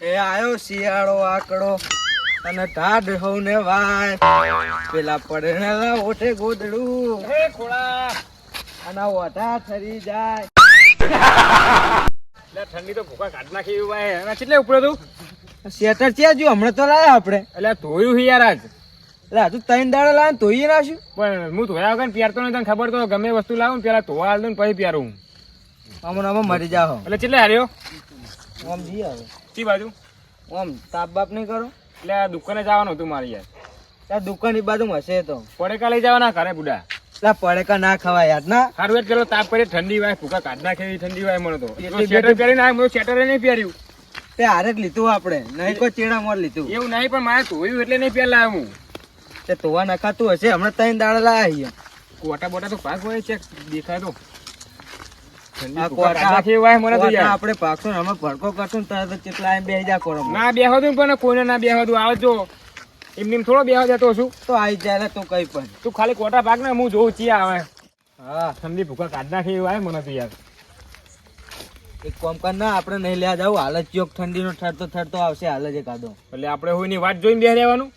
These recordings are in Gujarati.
એ આયો શિયાળો આકડો અને ઢાઢ હોને વાય. પેલા પડેલા ઓઠે ગોદડું. હે ખોળા. અને ઓઢા ઠરી જાય. એટલે ઠંડી તો ભૂકા કાઢ નાખી ભાઈ અને કેટલે ઉપડ્યો તું? શેટર ત્યાં જો હમણાં તો લાયા આપણે. એટલે ધોયું છે યાર આજ. એટલે હજુ ત્રણ દાડો લાવે ને ધોઈએ નાખ્યું પણ હું ધોયા વગર પહેરતો નહીં તને ખબર તો ગમે વસ્તુ લાવું પેલા ધોવા હાલ દઉં ને પછી અમને અમે મરી જાઓ એટલે કેટલે હાર્યો? આમ જઈએ હવે ચી બાજુ? આમ તાપ બાપ નહીં કરો? એટલે આ દુકાને જવાનું હતું મારે યાર. ત્યાં દુકાનની બાજુ હશે તો. પડેકા લઈ જવાના ઘરે બુડા. એટલે પડેકા ના ખવાય યાર ના. સારું પેલો તાપ કરી ઠંડી વાય ફૂકા કાઢ નાખે ઠંડી વાય મને તો સ્વેટર પહેરીને આવ્યો મેં સ્વેટર નહીં પહેર્યું. તે હારે જ લીધું આપણે. નહીં કોઈ ચેડા મોર લીધું. એવું નહીં પણ મારે ધોયું એટલે નહીં પહેલા હું. તે ધોવા નખાતું હશે હમણાં ત્રણ દાડા લાયા કોટા બોટા તો પાક હોય છે દેખાય તો. આપણે પાકશું અમે ભડકો કરશું તરત કેટલા આઈને બેસી જા કરો ના બેહો દઉં પણ કોઈને ના બેહો દઉં આવજો એમને એમ થોડો બેહો જતો છું. તો આવી જાય તું કઈ પણ. તું ખાલી કોટા ભાગ ને હું જોઉં છીએ આવે. હા. ઠંડી ભૂકા કાઢ નાખે આવે મને તો યાર. એક કોમ કર ના આપણે નહીં લેવા જાવ હાલ જ ચોક ઠંડીનો ઠરતો ઠરતો આવશે હાલ જ એકાદો. એટલે આપણે હોયની વાત જોઈને બે રહેવાનું.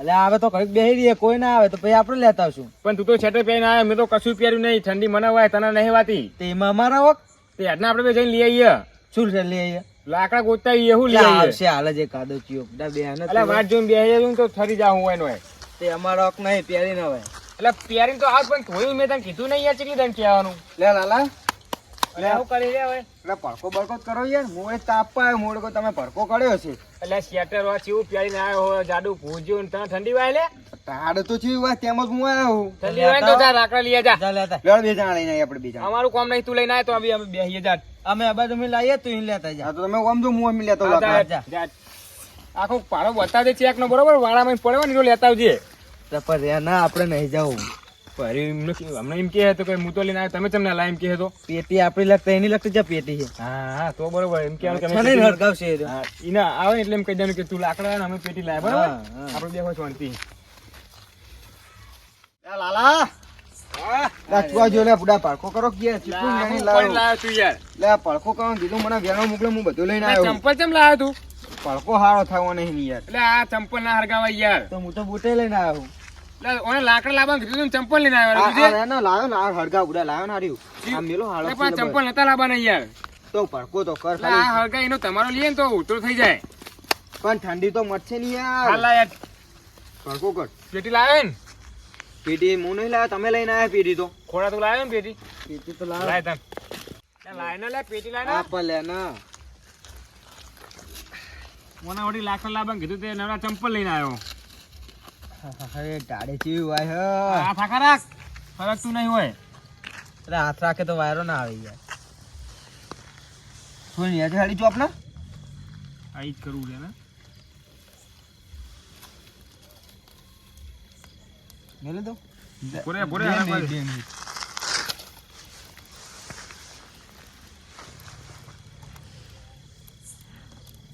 એટલે આવે તો ઘડીક બેસી રહીએ કોઈ ના આવે તો પછી આપણે લેતા આવશું. પણ તું તો છેટે પહેરીને આવ્યો મેં તો કશું પહેર્યું નહીં ઠંડી મને વાય તને નહીં વાતી. તે એમાં અમારા વખ તે હેડને આપણે બે જઈને લઈ આવીએ શું છે લઈ આવીએ લાકડા ગોતતા આવીએ હું લઈ આવશે હાલ જ એકાદો ચિયો. બધા બે એટલે વાત જોઈને બેસી જવું તો થરી જાઉં હોય ને હોય તે અમારા વખ નહીં પહેરી ન હોય એટલે પહેરીને તો આવ પણ થોયું મેં તને કીધું નહીં યાર ચીલી તને કહેવાનું લે લાલા. એટલે આવું કરી એટલે ભડકો યાર. હું એ તાપવા આવ્યો મોડ કો તમે ભડકો કર્યો છે. એટલે સ્વેટર વાળા ચીવું આવ્યો હોય જાડું ભૂજ્યું ને તને ઠંડી વાય લે? તાડ તો તેમ જ હું આવ્યો હું. ઠંડી વાય ને તો જા લાકડા લઈ જા જા લેતા. લેડ બે જણા લઈને આપણે બે જણા અમારું કામ નહીં તું લઈને તો અમે બેહીએ જા. અમે અબા તમે લાઈએ તું અહીં લેતા જા. તો તમે ઓમ જો હું અમે લેતો જા, જા. જા. આખો પારો બતા ચેક નો બરોબર? વાળામાં પડે ને લેતા આવજે. તો પણ રે ના આપણે નહીં જવું અરે એમને અમને એમ કહે તો કે હું તો લઈને આવ્યો. તમે તમને લાય એમ કહે તો? પેટી આપણી લગતા એની લગતી છે પેટી છે. હા હા તો બરોબર. એમ કહેવાનું કે અમે છે ને પેટી- હરગાવશે એ રહ્યો. હા, ઈના આવે એટલે એમ કહી દેવાનું કે તું લાકડા ને અમે પેટી લાય બરાબર. આપણે બે હોય શાંતિ. લાલા. લા જો લે બુડા પડકો કરો કે લાવ્યો યાર? લે આ કરો કીધું મને વેણો મોકલે હું બધું લઈને આવ્યો. ચંપલ લાવ્યો તું? પડકો હારો થવો નહીં યાર. એટલે આ ચંપલ ના હરગાવા યાર. તો હું તો બુટે લઈને આવ્યો. ઓને લાકડા લાવવાનું કીધું ચંપલ લઈને આવ્યો બીજે? લાવ્યો ને આ હળગા બુડા લાવ્યો ને હાર્યું આ મેલો હાળો પણ ચંપલ નતા લાવવાના યાર. તો પડકો તો કર આ ખાલી એનો તમારો લઈએ ને તો ઉતરો થઈ જાય. પણ ઠંડી તો મટશે નહીં યાર. યાર. પડકો કર. પેટી લાવે ને? પેટી હું નહીં લાવ્યો તમે લઈને આવ્યા પેટી તો. ખોડા તો લાવે ને પેટી? પેટી તો લાવ્યો લાય તમ. લે, લાય ને લે પેટી લાય ને. આ લે ના. મને વડી લાકડા લાવવાનું કીધું તે નવરા ચંપલ લઈને આવ્યો. અરે ટાળે ચીવી વાય હ. આ ફાકા રાખ. ફરકતું નહીં હોય. અરે હાથ રાખે તો વાયરો ના આવે યાર શું યાર ખાલી ચોપ ને આ જ કરવું છે ને. મેલે દો પૂરે પૂરે.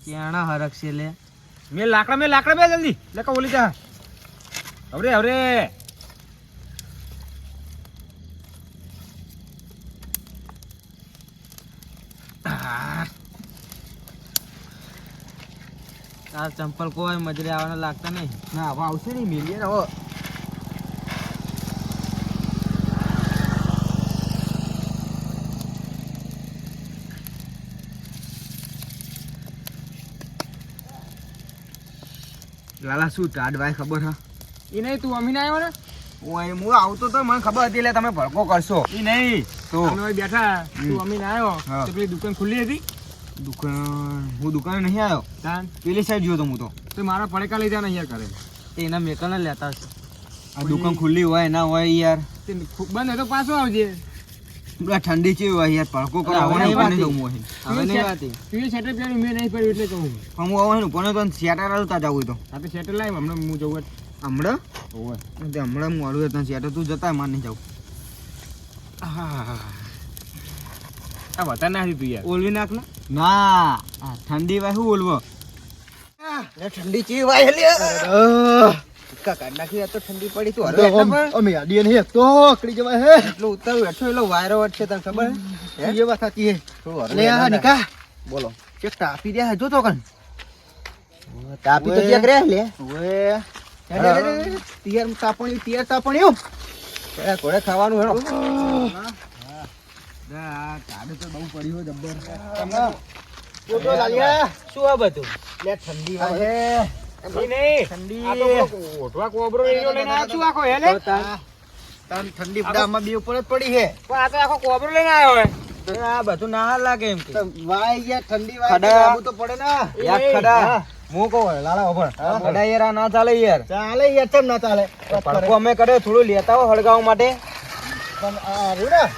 ક્યાણા હરક છે લે? મેં લાકડા મેં લાકડા બે જલ્દી. લેકા ઓલી જા. હવે હવે તાર ચંપલ કોઈ મજરે આવવાના લાગતા નહીં. ના, હવે આવશે નહીં મિલિયન હવે લાલા, શું ટાઢ ભાઈ ખબર હા? ઈ નહીં તું અમીને આવ્યો ને? હું હું આવતો તો મને ખબર હતી એટલે તમે ભડકો કરશો. ઈ નહીં. તો. અમે બેઠા. તું અમીને આવ્યો હા. તો પેલી દુકાન ખુલ્લી હતી? દુકાન હું દુકાને નહીં આવ્યો તાન. પેલી સાઈડ જોયો તો હું તો. તો મારા પડેકા લઈ જાને યાર કરે તે એના મેકરને લેતા હશે. આ દુકાન ખુલ્લી હોય ના હોય યાર. બંધ તો પાછો આવજે. પેલા ઠંડી છે હોય યાર પડકો કરો હવે હવે નહીં અહીં? હવે નહીં વાતી. પીવી શેટર પહેર્યું મેં નહીં પડ્યું એટલે કહું. પણ હું આવવાનું પણ તો શેટર આવતા જવું તો. તો શેટર લાવ હમણાં હું જવું હમણાં? ઓય. તે હમણાં મોડું હતું શેટર તું જતા માની નહીં જાઉં. આ વતા ના તું યાર. ઓલવી નાખ ને. ના. આ ઠંડી વાય શું બોલવો ઠંડી ચી વાય લે કાઢ નાખી આ તો ઠંડી પડી તું. હરવે અમે આડી નહીં તો અકડી જવાય હે. એટલો ઉતાર બેઠો એટલો વાયરો વટશે તને ખબર હે? એ વાત સાચી હે. લે આ નિકા બોલો. ચેક તાપી દે જો તો કન તાપી તો ક્યાંક રહે લે. ઓએ તિયાર તાપણી તિયાર તાપણી કોડે ખાવાનું હેડો. ટાડું તો બહુ પડ્યું જબ્બર. શું આ બધું? લે ઠંડી વાગે ઈ નહીં. ઠંડી. આ તો પેલો કોબરો એરિયો લઈને આવ્યો છું આખો હેલે તન ઠંડી બધામાં બે ઉપર જ પડી છે. પણ આ તો આખો કોબરો લઈને આવ્યો આ બધું ના લાગે એમ કે. વાય યાર ઠંડી વાય આબુ તો પડે ને. યાર ખડા. હું કહું લાલા ખબર હા. યાર ના ચાલે યાર ચાલે યાર ચમ ના ચાલે પડકો અમે કરે થોડું લેતા હો હળગાવવા માટે પણ આ રૂડા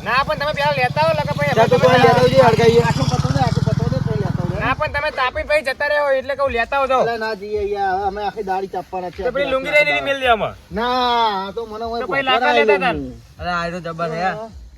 ને પણ તમે પેલા લેતા હો લગા પછી હળગાઈએ આટલું પતો દે તો લેતા હોય ના પણ તમે તાપી પછી જતા રહ્યો એટલે કહું લેતા હો તો ના જઈએ યાર અમે આખી દાડી ચાપવાના છે. તો પેલી લુંગી લઈને નહીં મેલ દે આમાં. ના તો મને તો પછી લેતા હતા અરે આ તો જબર હે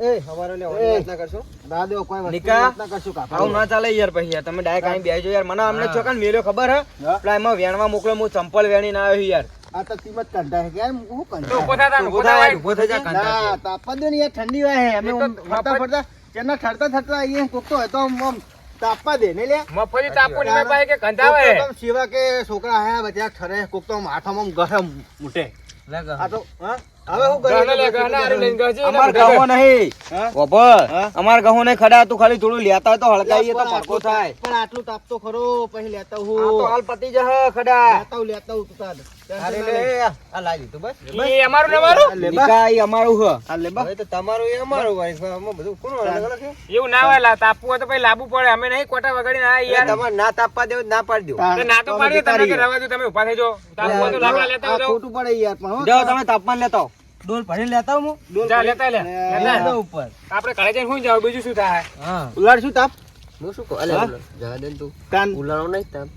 એ હવારે લે ઓલી વાત ના કરશો? દાદો કોઈ વાત ના કરશું કાકા. આવું ના ચાલે યાર પછી યાર. તમે ડાયરેક્ટ અહીં બેસજો યાર. મને અમને હા. ચોકન મેલ્યો ખબર હે? હા. પેલા એમાં વેણવા મોકલો હું ચંપલ વેણી ના આવ્યો યાર. આ તો કિંમત કંટા છે. યાર હું કંટા ઊભો થા ઊભો ઊભો થા થા, ઊભો થઈ જા ના કાંટા તાપવા યાર ઠંડી વાય અમે આમ ફરતા ફરતા કેના ઠરતા ઠરતા આઈએ કોક તો હોય તો આમ આમ તાપવા દે ને લે? મફતી તાપુ ને ભાઈ કે કંધાવે સિવા કે છોકરા આયા બચ્યા ઠરે. કોક તો માથામાં હાથમાં ગરમ મૂટે લે આ તો હા? અમાર. નહીં. ગહો ને ખડા તું ખાલી થોડું લેતા તો હળગાઈએ તો પડકો થાય. પણ આટલું તાપ તો ખરો પછી લેતા હું. તો હાલ પતી જશે ખડા. લેતા હું લેતા હું તું તાર. અરે લે. આ લાવી તું બસ. ઈ અમારું ને અમારું? આ લે બા. નિકા ઈ અમારું હ. આ લે બા. હવે તો તમારું એ અમારું હોય આમાં બધું કોનું અલગ અલગ છે? એવું ના તાપવું હોય તો પછી લાવવું પડે. અમે નહીં કોટા વગાડીને આયા યાર. તમારે ના તાપવા દેવું ના પાડી દો ના તો પાડી તમે રવા દો, તમે ઊભા થઈ જાઓ. ખોટું પડે યાર પણ હો. જાઓ તમે તાપમાન લેતા ડોલ ભરી લેતા હું? ડોલ જા, લેતા લે, લેતા ઉપર. આપણે ઘરે જઈને હું જાવ? બીજું શું થાય? હા. ઉલાડ શું તાપ? હું શું કહું? અલે, અલે ઉલાડ. જા દે તું. કાન ઉલાડો નહીં તાપ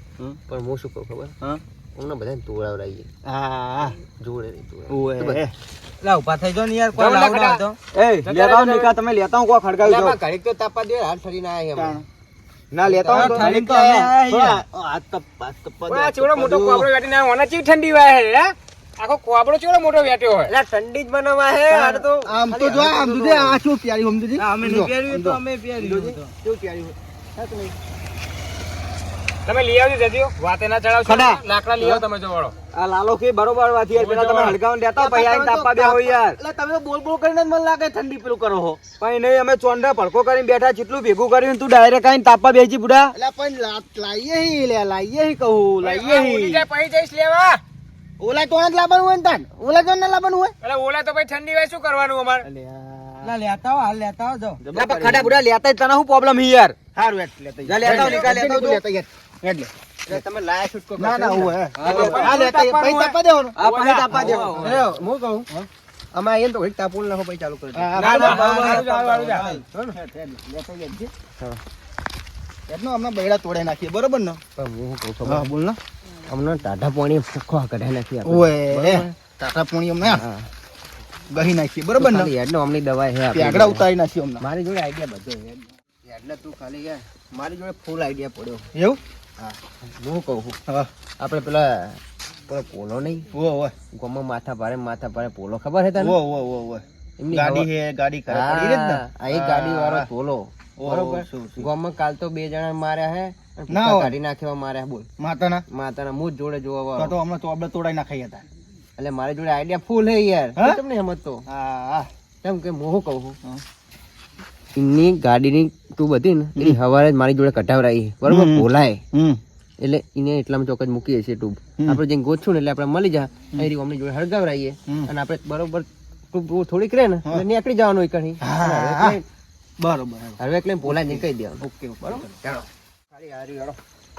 પણ હું શું કહું ખબર? હા. અમને બધાને તોડાવડાવીએ હા જોડે નહીં તોડાવ લા ઊભા થઈ જો ને યાર કોઈ લાવ ના તો. એ લેતા નિકા તમે લેતા હું કોઈ ખડકાવી જો ઘડીક તો તાપા દે હાથ ઠરીને આયા તાણ. ના લેતા હા, હું ઠરીને તો તો આયા. આ તપ- આ આ મોટો કોબરો દો. ના ઓના ચી ઠંડી વાય હે, હે? આખો કોબરો ચેવડો મોટો વેટ્યો હોય? એટલે ઠંડી જ બનાવવા હે આને તો. આમ તો જો આમ તો આ શું પ્યારી હમ તો અમે નહીં પહેર્યું તો અમે પ્યારી જોજે, શું પ્યારી હોય. હા તમે લઈ આવજો જજો વાતે ના ચડાવશો. લાકડા લઈ આવો તમે જો વળો. આ લાલો કે બરોબર વાત યાર પેલા તમે હળગાવને લેતા પછી આઈને બે હોય યાર. એટલે તમે બોલ બોલ કરીને જ મને લાગે ઠંડી પેલું કરો હો. પછી નહીં અમે ચોંડા પડકો કરીને બેઠા જેટલું ભેગું કર્યું તું ડાયરેક્ટ આઈને તાપવા બેસી બુડા એટલે પણ લાઈએ હી લે લાઈએ હી કહું લાઈએ હી. પછી જઈશ લેવા. ઓલા તો જ લાવવાનું હોય ને તાન. ઓલા તો ના લાવવાનું હોય? એટલે ઓલા તો ભાઈ ઠંડી વાય શું કરવાનું અમારે? ના લેતા આવો હાલ લેતા આવો જાઓ ના ખડા બુડા લેતા જ તને શું પ્રોબ્લેમ હી યાર? હારું હેડ લેતા જા લેતા આવો, નિકાલ લેતા આવજો. લેતા હેડ. હેડ લે. તમે લાયા છૂટકો ના ના હું હા, હા લેતા હેડ. પછી તાપવા આ પછી તાપવા દેવો હું. કહું. અમે આવીએ ને તો નાખો પછી ચાલુ કરી. એમનો હમણાં બૈડા તોડાઈ નાખીએ. બરોબર ને? હું કહું હા બોલ ને. અમને ટાઢા પાણી ફખવા કઢાઈ નથી. ઓએ ટાટા પૂણી અમને ગહી નાખીએ બરોબર ને? હેડનો અમની દવા છે પેગડા ઉતારી નાખી અમને. મારી જોડે આઈડિયા બધો છે હેડને તું ખાલી યાર મારી જોડે ફૂલ આઈડિયા પડ્યો. એવું? હું. કહું છું. હા. આપણે પેલા પેલો પોલો નહીં? ઓ ઓ ગોમાં માથા ભારે માથા ભારે પોલો. ખબર હે તને? ઓ ઓ ઓ ઓ એમની ગાડી હે ગાડી કરે પડી રે આ એક ગાડી વાળો પોલો. બરોબર. ગોમાં કાલ તો બે જણા માર્યા હે. ના. કાઢી નાખ્યા માર્યા બોલ. માતાના? માતાના મું જોડે જોવા તો. તો હમણાં તો આપણે તોડાઈ નાખાઈ હતા. એટલે મારી જોડે આઈડિયા ફૂલ હે યાર. તમને સમજતો? હા. હા કેમ કે મોહ કહું હા. ગાડીની ટ્યુબ હતી ને એ હવારે જ મારી જોડે કઢાવરાઈ બરોબર? બોલાય એટલે એને એટલામાં ચોક્કસ મૂકીએ છીએ ટ્યુબ. આપણે જઈને ને એટલે આપણે મળી જા અહીં અમની જોડે હળગાવરાઈએ. અને આપણે બરોબર ટ્યુબ થોડીક રહે ને નીકળી જવાનું હોય કણી બરોબર હવે એટલે પોલા નીકળી દેવાનું. ઓકે બરોબર. ચાલો. હારી હારી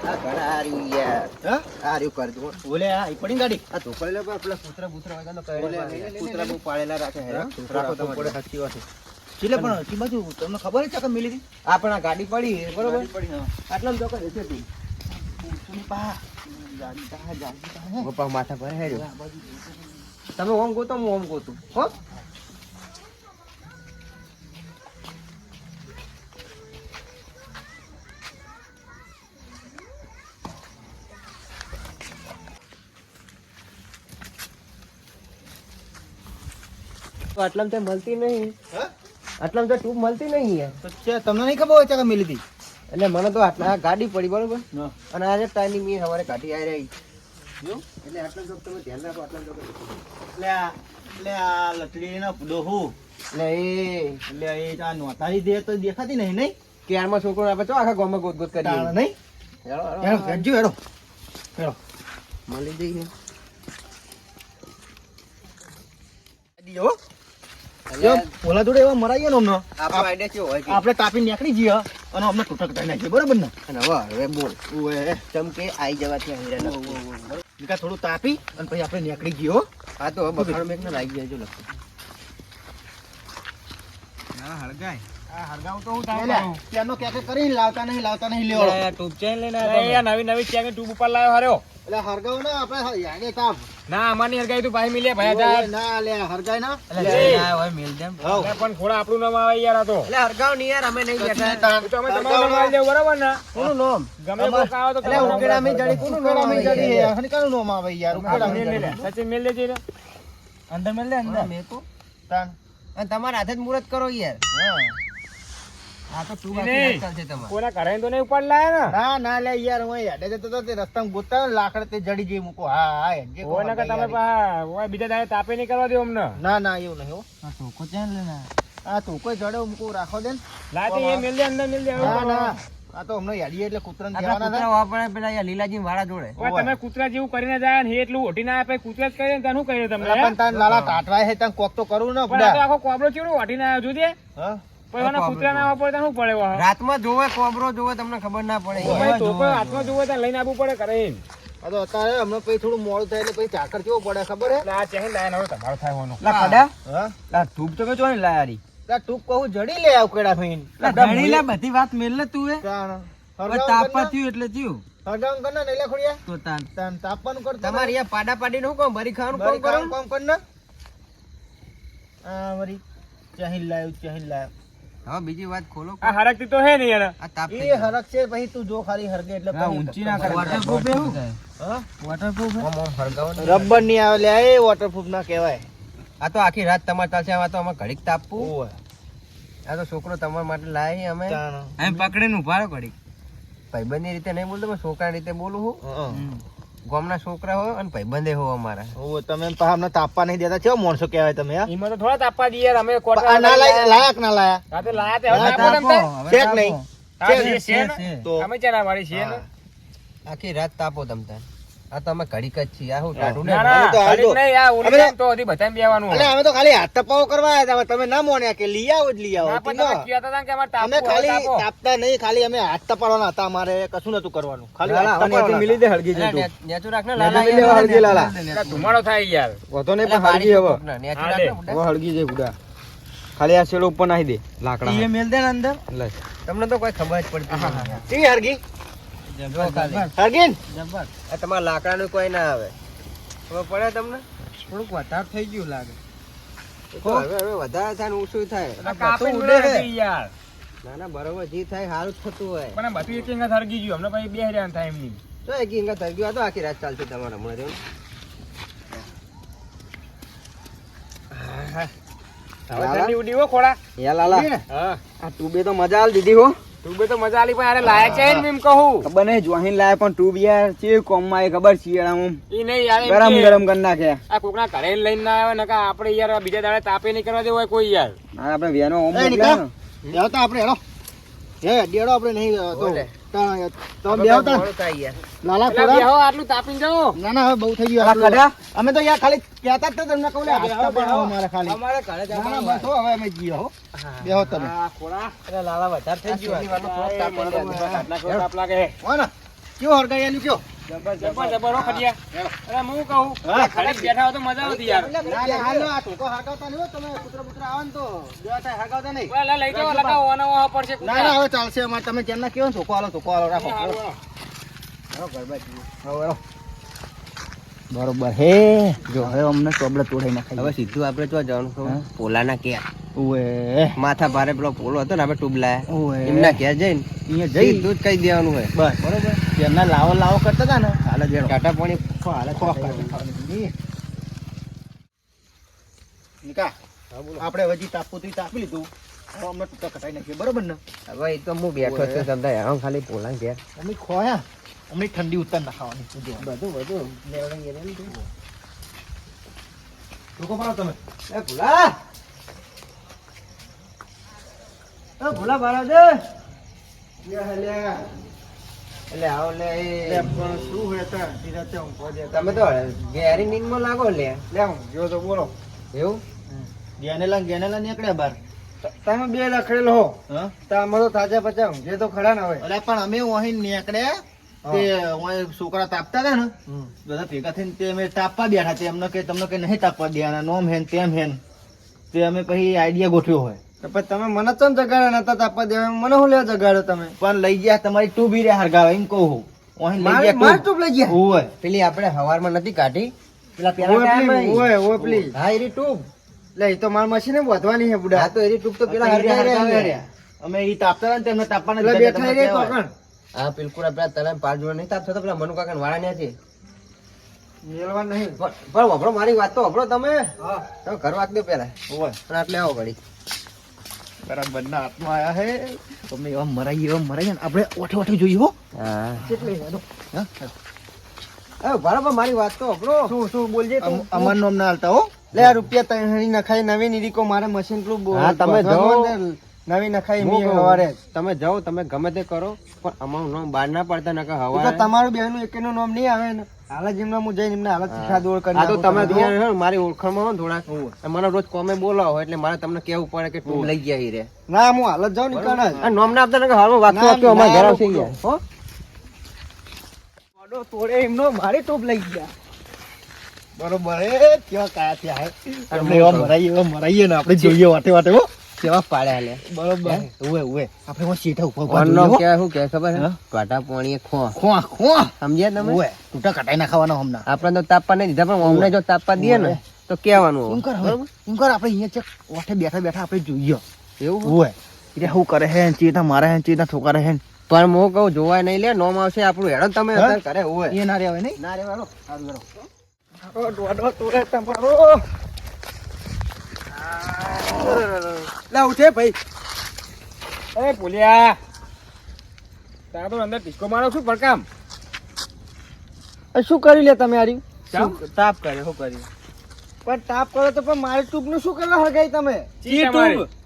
આ ઘણા હારી યાર. હા? હારી કરજો ઓલે આ પડી ગાડી? આ તો કરી પેલા કૂતરા બૂતરા હોય તો કઈ ઓલે, નહીં. લઈ લે, લઈ લે, કૂતરા લઈ પાળેલા રાખે હે. રાખો રાખો તમારે. તમારે સાચી વાત છે. પણ ઈ બાજુ તમને ખબર છે કે મિલી હતી? આ પણ આ ગાડી પડી છે, બરોબર? આટલા તું. પા ગાડી તા. ગાડી તા હે. પપ્પા માથા પર તમે ઓમ ગોતો હું ઓમ ગોતું. હો? આટલામાં તો મળતી નહીં. આટલામાં તો ટ્યુબ મળતી નહીં યાર. તમને નહીં ખબર હોય કે મિલી હતી એટલે મને તો આટલા ગાડી પડી બરોબર? અને આજે ટાઈમ મી સવારે ગાડી આવી રહી. એટલે આટલા જો તમે ધ્યાન રાખો આટલા જો એટલે એટલે આ લકડીનો ડોહું. એટલે એ એટલે એ આ નોતારી દે તો દેખાતી નહીં નહીં? ક્યારમાં છોકરો આપણે ચો આખા ગામમાં ગોત ગોત કરીએ નહીં? હેડો, હેડો. હેડો, હેડજો, હેડો. હેડો. મળી જઈએ. દીજો, હો. જો ઓલા જોડે એવા મરાઈએ ને અમને. આપણો આઈડિયા કેવો હોય આપણે તાપી નીકળી જઈએ અને અમને ટૂટક કરી નાખીએ બરોબર ને? અને હવે હવે બોલ. ચમકે આઈ જવાથી અહીં નિકા થોડું તાપી અને પછી આપણે નીકળી ગયો હો. તો હવે બખાડો મેં લાગી જાય જો લખો. ના આપણે મિલે પણ થોડા આપણું નામ આવે યાર તો. હરગાવ નહીં યાર અમે નહીં બરાબર ને? કોનું નામ? ગમે તો ઉકેડા મેં જડી કોનું નામ જડી. કાનું નામ આવે યાર ઉકેડા મેં મેલ મેલ. લેજે અંદર મેં લે અંદર. મેં તો. તાણ. તમારા હાથે જ મુહૂર્ત કરો યાર. હા. આ તો તું નહીં. ચાલશે તમારે. કોના ઘરે તો નહીં ઉપાડ લાયા ને? ના ના લે યાર હું યાડે જતો તો તે રસ્તામાં ગોતતા ને લાકડ તે જડી જઈ મૂકો. હા હા હેડજે કહો કે તમે પા બીજા દાડે તાપે નહીં કરવા દો અમને. ના ના એવું નહીં હો. આ ટોકો ચેન લઈને આ તું જડે મૂકો રાખો દે લાતે એ મેલ દે અંદર મેલ દે ના ના. આ તો હમણાં યાડીએ એટલે કહેવાના કૂતરા વાપરે પેલા યાર લીલાજી વાળા જોડે. તમે કૂતરા જેવું કરીને જાય ને એટલું ઓટી ના આપે કૂતરા જ કરીને તને ત્યાં શું કર્યું તમે હતા. પણ તાન લાલા કાટવાય છે તાન કોક તો કરવું ને આખો આ તો ઓટી આખો કોબરો ચેવડો ઓઢીને આવ્યો જોજે. હા? પછી એના કૂતરા ના આવવા શું પડે રાતમાં જોવે કોબરો જોવે તમને ખબર ના પડે. તો પછી હાથમાં જોવે ત્યાં લઈને આવવું પડે ઘરે. એને. આ તો અત્યારે હમણાં પછી થોડું મોડું થાય એટલે પછી ચાકર કેવો પડે ખબર હે? એટલે ચેહી લાઈને હવે તમારો થાય હોવાનો. લા કડા હા. લા ટ્યુબ તો મેં ચોની લાયારી લા તું કહું જડી લે આવ કેડા ફઈન લા ઘણી લે બધી વાત મેલ ને તું એ. હવે તાપા થયું એટલે થયું. હરગાવ કરના ને લે ખોડિયા? તો તાન તાન તાપવાનું કરતો તમારે અહીંયા પાડા પાડીને શું કહો ભરી ખાવાનું મારી કરો? કામ કામ કર ને આ લાયો લાયો. હવે બીજી વાત ખોલો આ હરકતી તો હે ને યાર. આ તાપ એ હરક છે પછી તું જો ખાલી હરગે એટલે હા ઊંચી ના કરે વોટરપ્રૂફ એવું? હા? વોટરપ્રૂફ આમ આમ હરગાવાનું. રબરની આવે લે એ વોટરપ્રૂફ ના કહેવાય. આ તો આખી રાત તમાર ચાલશે આમાં તો અમે ઘડીક તાપવું આ તો છોકરો તમારા માટે લાવી અમે. એમ પકડીને ઉભારો ઘડીક. ભાઈબંધની રીતે નહીં બોલતો પણ છોકરા રીતે બોલું હું. હં. ગામના છોકરા હોય અને ભાઈબંધે હો અમારા ઓ તમે પાછા અમને તાપવા નહીં દેતા કેવો માણસો કહેવાય તમે હા? એમાં તો થોડા તાપવા દઈએ અમે કોટા ના લાય- લાયક ના લાયા રાતે લાયા તે હવે હા, તાપો તાપો. ચેક નહીં ચેક. છે, છે ને? છે. તો અમે ચેના વાળી છીએ આખી રાત તાપો તમતા આ તો અમે ઘડીક જ છીએ. આ હું ટાઢું ને તો હાલ નહીં આ ઓલી તો- હજી બધાને બેવાનું અલે અમે તો ખાલી હાથ તપાવો કરવા આવ્યા હતા તમે ના મોન્યા કે લઈ આવો જ લઈ આવો તમે કહેતા હતા કે અમાર તાપો અમે ખાલી તાપતા નહીં ખાલી અમે હાથ તપાડવાના હતા અમારે કશું નતું કરવાનું. ખાલી હાથ હવે મિલી દે હળગી જતું નેચું રાખ ને લાલા મિલી. હળગી લાલા. ધુમાડો થાય યાર. વધો નહીં પણ હળગી હવે નેચું રાખ ને હળગી જાય ગુડા ખાલી આ શેડો ઉપર નાખી દે લાકડા એ મેલ દે ને અંદર. લે. તમને તો કોઈ ખબર જ પડતી નથી. કેવી હરગી જો ખાલી. હરગીન આ તમારા લાકડાનું કોઈ ના આવે. હવે પડે તમને? થોડુંક વધારે થઈ ગયું લાગે. હવે હવે વધારે થાય ને ઓછું થાય. આ કાપી બધું ઉડે ઉડે યાર. ના ના બરોબર જે થાય સારું થતું હોય. પણ આ બધું એક હરગી ગયું. અમને પછી બે હજાર થાય એમની. તો એક ગયું તો આખી રાત ચાલશે તમારે હમણાં ઉડી હો ખોડા લાલા. હા. આ ટુબે તો મજા આલ દીધી હો. તું તો મજા આલી પણ અરે લાયક છે ને એમ કહું. ખબર નહીં જોહીન લાય પણ ટુબ યાર ચેવી કોમમાં એ ખબર શિયાળામાં ઈ નહીં યાર ગરમ ગરમ કરી નાખે. આ કોકના ઘરે લઈને ના આવે નકા આપણે યાર બીજા દાડે તાપે નહીં કરવા દેવું હોય કોઈ યાર. આપણે વેનો ઓમ. બેહો તો આપણે હેડો હે ડેડો આપણે નહીં તો તો લાલા થોડા આટલું તાપીને જાઓ. ના ના બહુ થઈ ગયું આટલું. અમે તો યાર ખાલી કહેતા જ તો તમને કહું લે, અમારે ખાલી. અમારે ઘરે ના, ના, બસ હો, હવે અમે જઈએ હો. બેહો તમે. ખોડા અરે લાલા વધારે થઈ ગયું આ. તાપ પડે છે. આટલા કોઈ તાપ લાગે. હો ને. કેવો હરગાઈ એનું કયો? જબર જબર હો ખડિયા. અરે હું કહું હા. ખડે બેઠા હો તો મજા આવતી યાર. ના, ના, હાલો, આ ટોકો હરગાવતા નહીં હો, તમે કૂતરા બૂતરા આવે ને તો. જેવા થાય હરગાવતા નહીં. ઓલા લઈ જાઓ લગાવો ઓનો ઓહો પડશે ના ના હવે ચાલશે અમારે. તમે જેમના કહો ને ટોકો હાલો ટોકો રાખો હારું, હારું. બરોબર હે. જો હવે અમને ચોબડે તોડાઈ નાખાય હવે સીધું આપણે તો જવાનું? પોલાના ક્યાં? ઓએ માથા ભારે પેલો પોલો હતો ને આપણે ટુબલા એમના ઘેર જઈને અહીંયા જઈ. તું જ કહી દેવાનું હોય. બસ. બરોબર? જેમના લાવો લાવો કરતા હતા ને હાલે જેડો ટાટા પાણી હાલે. નિકા આપણે હજી તાપુતરી તાપી લીધું હવે અમે ટૂંકા કટાઈ નાખીએ બરોબર ને? હવે એ તો હું બેઠો છું તમને હેરાન ખાલી પોલા ઘેર અમે ખોયા અમને ઠંડી ઉત્તર ના ખાવાની બધું બધું. લોકો પાડો તમે. એ ભૂલા! એ ભૂલા બાળા દે લે લે એટલે આવો લે એ. પણ શું હોય ધીરાતે હું ઊંઘો તમે તો ઘેરી નીંદમાં લાગો લે. લે હું જો તો બોલો. એવું? ગેનેલા ગેનેલા નીકળ્યા બાર. તમે બે લખડેલ હો. તમે તો તાજા પચા જે તો ખડા ના હોય અરે પણ અમે અહીં નીકળ્યા તે છોકરા તાપતા હતા ને. બધા ભેગા થઈને તે અમે તાપવા બેઠા. તે એમને કે તમને કે નહીં તાપવા દેવાના. નોમ હેન તેમ હેન. તે અમે પછી આઈડિયા ગોઠવ્યો હોય. તમે મને ચમ જગાડ્યા નતા તાપવા દેવા મને શું લેવા જગાડ્યો તમે? પણ લઈ ગયા તમારી ટુ બી રે હરગાવે એમ કહું હું અહીં લઈ ગયા મારી ટૂપ લઈ ગયા? હોય. પેલી આપણે હવારમાં નથી કાઢી? પેલા પેલા પેલી, ટાઈમે. ઓય, ઓય પેલી. હા એરી ટૂપ લે એ તો માર મશીને વધવાની છે બુડા. હા તો એરી ટૂપ તો પેલા પેલા હરગાવે. રહ્યા. અમે એ તાપતા ને તેમને તાપવાના પેલા બેઠા રે કોકણ. હા બિલકુલ આપડે તલામ પાર જોડે નહીં તાપતો તો પેલા મનુ કાકા વાળા ને છે. મેલવા નહીં. પણ પણ મારી વાત તો વભરો તમે. હા. તમે ઘર વાત દો પેલા. ઓય પણ આટલે આવો ઘડી બરાબર ના હાથમાં આયા હે. તમે એવા મરાઈ એવા મરાઈ ને આપણે ઓઠે ઓઠે જોઈએ હો. હા. હેડો હા? બરાબર મારી વાત તો શું શું બોલજે તું? અમર નોમ ના હાલતા હો. લે આ રૂપિયા ત્રણ નખાય નવી નીરીકો મારે મશીન પેલું હા, તમે જાઓ. નવી નખાઈ મી હવારે તમે જાઓ તમે ગમે તે કરો પણ અમારું નામ બહાર ના પડતા નકર તો હવા તમારું બેનું એકેનું નામ નહીં આવે ને. હાલ જ એમના હું જઈને એમને હાલ જ શીખા કરી તો તમે હે મારી ઓળખાણમાં હો ને થોડાક. હોવે. અને મને રોજ કોમે બોલાવો એટલે મારે તમને કેવું પડે કે તું લઈ ગયા રે. ના હું હાલત જાઉં ને કાના. નોમ ના આપતા ના, વાગતું ઘર આવશે રોકડો. હો. ઓડો તોડે એમનો મારી ટોપ લઈ ગયા. બરોબર એ કેવા કાયા હે? આપણે મરાઈએ મરાઈએ ને આપણે જોઈએ વાટે વાટે હો. કેવા પાડ્યા લે બરોબર. ઉવે ઉવે. આપણે હું સીધા ઉપર ઉપર કોણ જોઈએ નામ હો. કહેવાય શું કહેવાય ખબર હા? છે કાંટા પોણીએ ખો. ખોવા ખોવા સમજ્યા તમે? ઉવે. તૂટા કટાઈ નાખવાનો હમણાં. આપણે તો તાપવા નહીં દીધા પણ અમને જો તાપવા દઈએ ને તો કેવાનું એમ કર હવે? એમ કર? આપણે અહીંયા ચેક બેઠા બેઠા આપણે જોઈએ. એવું ઉવે. એટલે શું કરે હે ચીતા મારે હે ચીતા છોકરા હે. પણ હું કહું જોવાય નહીં લે નોમ આવશે આપણું હેડો તમે કરે હોય એ ના રહેવાય નહીં. ના રેવાનો સારું કરો તમારો. લા ઉઠે ભાઈ. અરે બોલ્યા તારા તો અંદર ડિસ્કો મારો શું કરી લે તમે આરી. તાપ કરે શું કરી? પણ તાપ કરો તો પણ મારી ટ્યુબનું શું કરવા હરગાઈ તમે? ચી?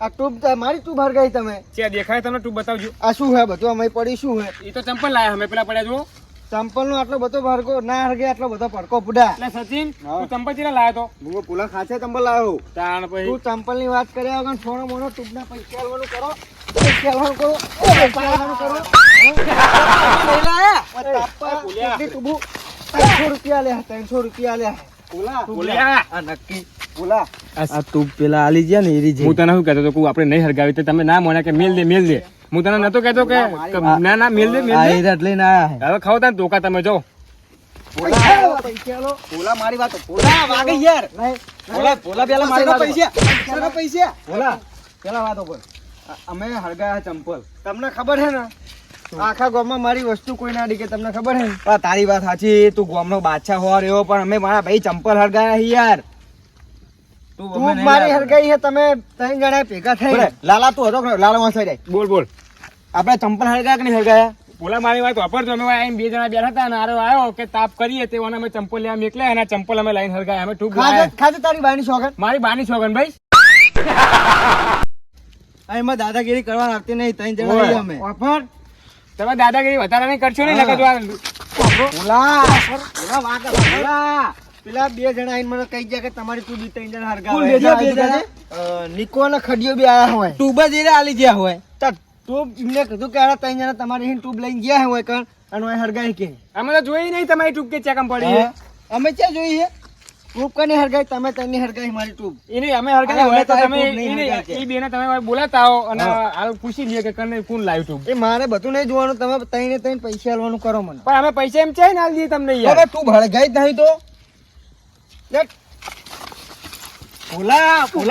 આ ટ્યુબ મારી ટ્યુબ હરગાઈ તમે? ચે દેખાય તમને તું બતાવજો. આ શું હે? બધું અમે પડી શું હે? એ તો ચંપલ લાયા અમે પેલા પડ્યા જો ચંપલ નો આટલો બધો ભરકો ના હરગે આટલો બધો ભડકો પુડા. એટલે સચિન તું ચંપલ ચીરા લાયો તો? હું પુલા ખાસે ચંપલ લાવ્યો તાણ પછી. તું ચંપલની વાત કરે આગળ થોડો મોનો ટૂંકના પૈસા આલવાનું કરો પૈસા આલવાનું કરો પૈસા કરો. લાયા? ત્રણસો રૂપિયા લે ત્રણસો રૂપિયા લે. પુલા. બોલ્યા આ નક્કી. પુલા. આ તું પેલા આલી ગયા ને એરી હું તને શું કહેતો હતો? કે આપણે નહીં હરગાવી. તો તમે ના મને કે મેલ દે મેલ દે. હું તને નતો કહેતો કે ના ના મેલ દે મેલ દે. એટલે ના હવે ખાવ તને ધોકા તમે જો. પૈસા આલો, પૈસા આલો. ભોલા મારી વાત ભોલા વાગે યાર. નહીં, ભોલા ભોલા પેલા મારી પૈસા? પૈસા પૈસા? ભોલા પેલા વાતો પર અમે હળગાયા ચંપલ. તમને ખબર છે ને? આખા ગામમાં મારી વસ્તુ કોઈ ના કે તમને ખબર છે તારી વાત સાચી તું ગોમનો બાદશાહ હોવા રહ્યો પણ અમે મારા ભાઈ ચંપલ હળગાયા છે યાર. તું મારી હરગાઈ છે તમે ત્રણ જણા ભેગા થઈ લાલા તું હતો લાલા વાંસાઈ જાય. બોલ બોલ. આપણે ચંપલ હળગા કે નહીં હળગાયા? બોલા મારી વાત વાપરજો અમે એમ બે જણા બેઠા હતા અને આરો આવ્યો કે તાપ કરીએ તે અમે ચંપલ લેવા નીકળ્યા અને ચંપલ અમે લાઈન હળગાયા. અમે ટૂંક ખાતે તારી બાની શોખન મારી બાની છોકન ભાઈ. એમાં દાદાગીરી કરવા લાગતી નહીં ત્રણ જણા. અમે. ઓફર તમે દાદાગીરી વધારે નહીં કરશો નહીં જો આ ઓલા ઓલા વાગે પેલા બે જણા આઈને મને કહી ગયા કે તમારી તું બી ત્રણ જણા. હરગાવે નિકો અને ખડિયો બી આયા હોય. તું બસ આલી ગયા હોય. તો એમને કીધું કે અરે ત્રણ જણા તમારી અહીં ટ્યુબ લઈને ગયા હોય કણ અને અહીં હરગાઈ કે. અમે તો જોઈ નહીં તમારી ટ્યુબ કે ચેકમ પડી છે. અમે ક્યાં જોઈ છે? ટ્યુબ કની હરગાઈ તમે ત્રણની હરગાઈ મારી ટ્યુબ એને અમે હરગાઈ હોય તો તમે એને- એ બેને તમે બોલાતા આવો અને હાલ પૂછી લઈએ કે કને કોણ લાવ્યું ટ્યુબ એ મારે બધું નહીં જોવાનું તમે તઈને તઈને પૈસા આલવાનું કરો મને. પણ અમે પૈસા એમ છે ને હાલ દઈએ તમને યાર. ભળગાઈ જ નહીં તો. વાગા તું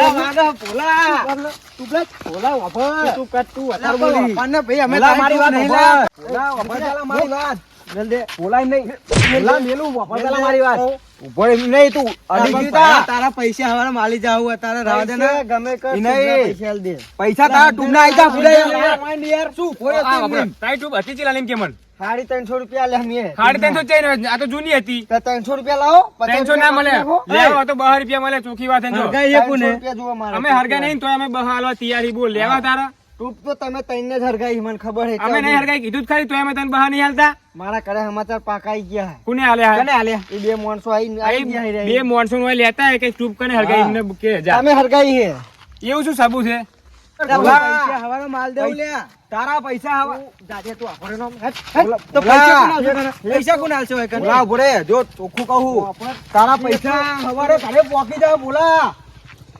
તું તું તાર બોલી બોલી ભાઈ અમે મારી વાત નહીં નહીં લા. લા. ભોલા વાપર મારી વાત મેલ દે નહીં બોલા મેલું વાપર પેલા મારી વાત ઊભો નહીં તું અડી ગયું તા. તારા પૈસા હવારે માલી જાવ તારા દે ને ગમે કર તું પૈસા દે પૈસા તારા ટુબના આઈ જા ફૂલે યાર શું આ વાપરે. તારી ટૂબ હતી ચેલા લેમ કે મન સાડી ત્રણસો રૂપિયા લે સાડી ત્રણસો ચેન આ તો જૂની હતી. ત્રણસો રૂપિયા લાવો ત્રણસો ના મળે. લેવા તો બહાર રૂપિયા મળે ચોખ્ખી વાત. અમે હરગા નહીં તો અમે બહાર તૈયારી બોલ. લેવા તારા. ટૂંક તો તમે તઈને જ હરગાઈ મને ખબર છે. અમે નહીં હરગાઈ કીધું જ ખરી તો અમે તને બહાર નહીં હાલતા. મારા ઘરે સમાચાર પાકાઈ ગયા. કોને હાલ્યા કને આલ્યા? એ બે માણસો આઈ આઈ ગયા આ હે બે માણસો લેતા કે કને હરગાઈ એમને કે જા. હરગાઈ હે. એવું શું સાબુ છે? પૈસા માલ દેવું લે તારા પૈસા હવા દાદા તું આખો નો તો પૈસા કોણ આલશે તને? પૈસા કોને હાલશે હોય કને? બોલા ઊભો જો ચોખ્ખું કહું. તારા પૈસા હવારે પોકી જા બોલા.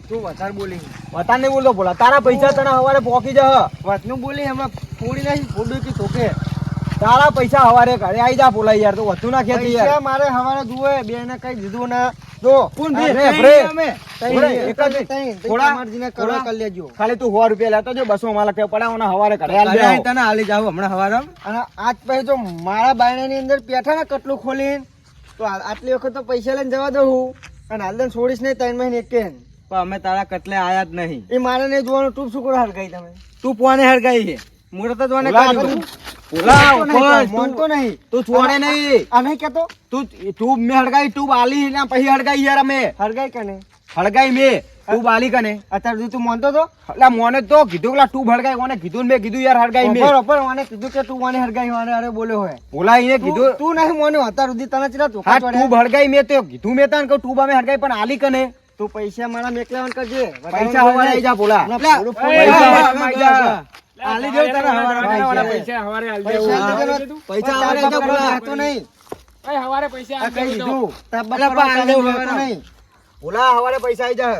તું વધારે બોલી. વતા નહીં બોલતો બોલા. તારા પૈસા તને હવારે પોકી જા. વાતનું બોલી હમણાં ફોડી નાખી ફોડું કે ધોકે તારા પૈસા હવારે ઘરે આઈ જા બોલા યાર. તો વધુ ના ખેતી યાર. મારે હવારે જુએ બે ને કઈ દીધું ના. જો કોણ બે? રે, અમે. એક એક જ જ તઈ. તઈ થોડા- તમારજીને કરો કરી લેજો. ખાલી તું સો રૂપિયા લેતો જો બસો માં લખે પડાવવાના હવારે ઘરે આલ અરે દે અહીં તને હાલી જાવ હમણાં હવારે. અને આજ પછી જો મારા બાયણાની અંદર પેઠા ને કટલું ખોલીને તો આટલી વખત તો પૈસા લઈને જવા દઉં હું. અને હાલ દઈને છોડીશ નહીં ત્રણ મહિને એક પણ અમે તારા કટલે આયા જ નહીં. એ મારે નહીં જોવાનું તું શું કરો હરગાઈ તમે? તું પોને હરગાઈ છે. મુરત જ મને કાઢ્યું. મોનતો નહીં, તું છોડે નહીં. નહીં. કેતો તું તું મે હડગાઈ તું બાલી ને પછી હડગાઈ યાર અમે. હડગાઈ કને? હડગાઈ મે. તું બાલી કને? અત્યારે તું માનતો તો એટલે મોને તો કીધું કે તું હડગાઈ કોને કીધું મે કીધું યાર હડગાઈ મે. બરોબર મને કીધું કે તું મને હડગાઈ વાને અરે બોલ્યો હોય. ઓલા એને કીધું તું નહીં મોન્યો અત્યારે સુધી તને ચલા તું હા. તું હડગાઈ મે તો કીધું મે તને કે તું બામે હડગાઈ પણ આલી કને? તું પૈસા મારા મેકલાવન કરજે. પૈસા હવારે આઈ જા બોલા પૈસા દેવું હવારે. પૈસા. હવારે દેવું. પૈસા હવારે બોલા. નહીં. હવારે પૈસા આ તો. દીધું? તાપ બાપ કરવા પણ આલે બેસતો હવારે. નહીં. બોલા હવારે પૈસા આઈ જા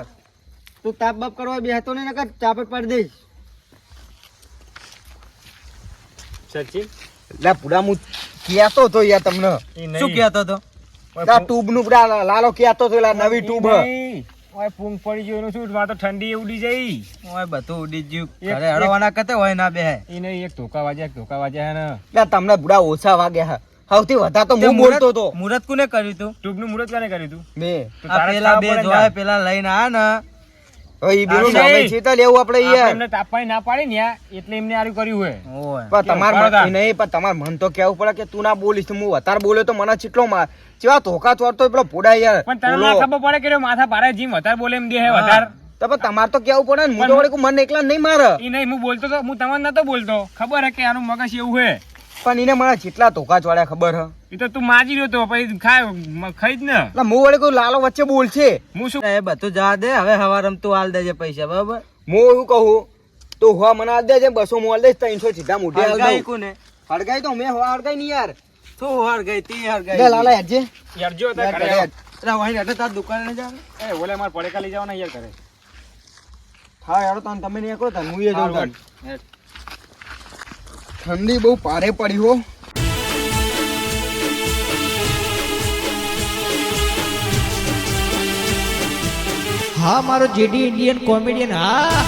તું તાપ બાપ કરવા બેહતો નહીં નકર ચાપટ પાડી દઈશ. સચિન લે પૂરા મુ કહેતો તો યાર તમને. શું કહેતો તો ટ્યુબનું પુડા લાલો કહેતો તો લા નવી ટ્યુબ ઓય પૂંગ પડી ગયો એનું શું? તો ઠંડી ઉડી જઈ. ઓય બધું ઉડી ગયું. ઘરે હળવાના કતે હોય ના બે. એને એક ધોકા વાજ્યા એક ધોકા વાજ્યા ને. લે તમને બુડા ઓછા વાગ્યા સૌથી વધારે તો હું બોલતો તો મુરત કોને કર્યું તું? ટ્યુબનું મુહૂર્ત કોને કર્યું તું? બે. પેલા બે જોય પેલા લઈને આ ને. નામે નહીં. લેવું આપણે યાર એમને તાપવાની ના પાડી ને એટલે એમને આરું કર્યું હોય ઓય. પણ તમાર નહીં પણ તમાર મન તો કેવું પડે કે તું ના બોલીશ. તો હું વધારે બોલ્યો તો મને ચીટલો માર જેવા ધોકા ચોરતો પેલો પોડા યાર પણ તને ના ખબર પડે કે માથા ભારે જીમ વધારે બોલે એમ દે હે. વધારે? તો પણ તમાર તો કેવું પડે ને? હું તો વળી મન એકલા નહીં મારે. ઈ નહીં હું બોલતો તો હું તમને નતો બોલતો. ખબર હે કે આનું મગજ એવું હે? પણ એને મને જેટલા ધોકા ચોડ્યા ખબર હે? એ તો તું માજી રહ્યો તો પછી ખાય ખાઈ જ ને. એટલે હું વળી કોઈ લાલો વચ્ચે બોલશે. હું શું એ બધું જવા દે હવે હવારમ તું હાલ દેજે પૈસા બરાબર? હું એવું કહું તો હવા મને આલ દેજે બસો મોલ દઈશ ત્રણસો સીધા મોઢે હાલ હળગાઈ. કોને? હળગાઈ તો મેં હવા હળગાઈ નહીં યાર. તું હર ગઈ તી હર ગઈ? લાલા હેડજે. યાર જો તાર હેડ, ઘરે હેડ. અરે વાહી એટલે તાર દુકાને જા એ ઓલે માર પડેકા લઈ જવાના યાર કરે હા યાર તને તમે નહીં કરો તને હું એ જાઉં સારું, ઠંડી બહુ પારે પડી હો. હા મારો જેડી ઇન્ડિયન કોમેડિયન હા.